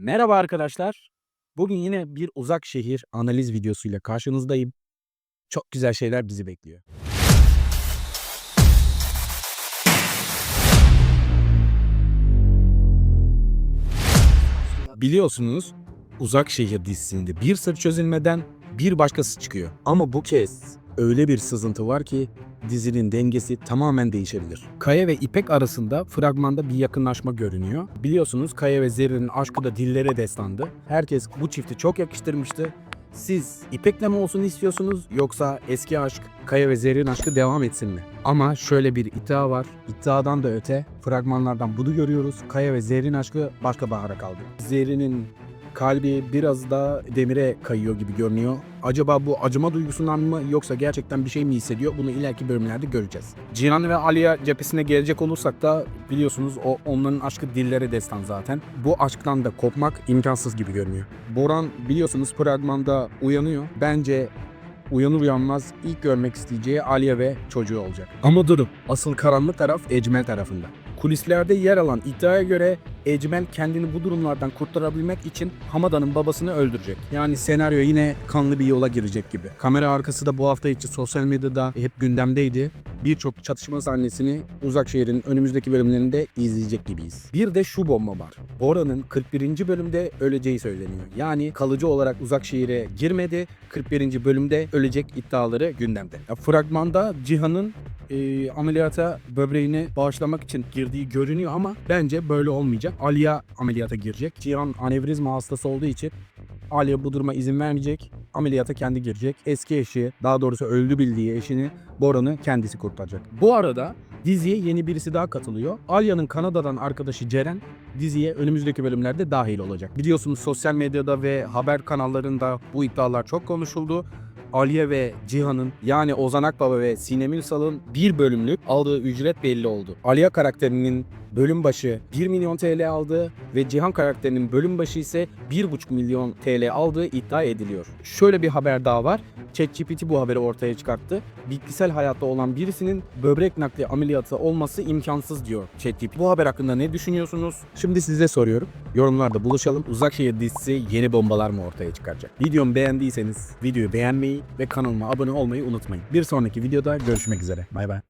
Merhaba arkadaşlar. Bugün yine bir uzak şehir analiz videosuyla karşınızdayım. Çok güzel şeyler bizi bekliyor. Biliyorsunuz Uzak Şehir dizisinde bir sır çözülmeden bir başkası çıkıyor. Ama bu kez öyle bir sızıntı var ki dizinin dengesi tamamen değişebilir. Kaya ve İpek arasında fragmanda bir yakınlaşma görünüyor. Biliyorsunuz Kaya ve Zerrin'in aşkı da dillere destandı. Herkes bu çifti çok yakıştırmıştı. Siz İpek'le mi olsun istiyorsunuz yoksa eski aşk Kaya ve Zerrin aşkı devam etsin mi? Ama şöyle bir iddia var. İddiadan da öte fragmanlardan bunu görüyoruz. Kaya ve Zerrin aşkı başka bahara kaldı. Zerrin'in kalbi biraz da demire kayıyor gibi görünüyor. Acaba bu acıma duygusundan mı yoksa gerçekten bir şey mi hissediyor? Bunu ileriki bölümlerde göreceğiz. Cihan ve Aliye cephesine gelecek olursak da biliyorsunuz o onların aşkı dillere destan zaten. Bu aşktan da kopmak imkansız gibi görünüyor. Boran biliyorsunuz fragmanda uyanıyor. Bence uyanır uyanmaz ilk görmek isteyeceği Aliye ve çocuğu olacak. Ama durun. Asıl karanlık taraf Ecmel tarafında. Kulislerde yer alan iddiaya göre Ecmel kendini bu durumlardan kurtarabilmek için Hamada'nın babasını öldürecek. Yani senaryo yine kanlı bir yola girecek gibi. Kamera arkası da bu hafta içi sosyal medyada hep gündemdeydi. Birçok çatışma sahnesini Uzak Şehir'in önümüzdeki bölümlerinde izleyecek gibiyiz. Bir de şu bomba var. Bora'nın 41. bölümde öleceği söyleniyor. Yani kalıcı olarak Uzak Şehir'e girmedi. 41. bölümde ölecek iddiaları gündemde. Ya, fragmanda Cihan'ın e, ameliyata böbreğini bağışlamak için girdiği görünüyor ama bence böyle olmayacak. Aliye ameliyata girecek. Cihan anevrizma hastası olduğu için Aliye bu duruma izin vermeyecek. Ameliyata kendi girecek. Eski eşi, daha doğrusu öldü bildiği eşini Boran'ı kendisi kurtaracak. Bu arada diziye yeni birisi daha katılıyor. Alya'nın Kanada'dan arkadaşı Ceren diziye önümüzdeki bölümlerde dahil olacak. Biliyorsunuz sosyal medyada ve haber kanallarında bu iddialar çok konuşuldu. Aliye ve Cihan'ın yani Ozan Akbaba ve Sinem Ünsal'ın bir bölümlük aldığı ücret belli oldu. Aliye karakterinin bölüm başı 1 milyon TL aldığı ve Cihan karakterinin bölüm başı ise 1,5 milyon TL aldığı iddia ediliyor. Şöyle bir haber daha var. ChatGPT bu haberi ortaya çıkarttı. Bitkisel hayatta olan birisinin böbrek nakli ameliyatı olması imkansız diyor ChatGPT. Bu haber hakkında ne düşünüyorsunuz? Şimdi size soruyorum. Yorumlarda buluşalım. Uzak Şehir dizisi yeni bombalar mı ortaya çıkaracak? Videomu beğendiyseniz videoyu beğenmeyi ve kanalıma abone olmayı unutmayın. Bir sonraki videoda görüşmek üzere. Bay bay.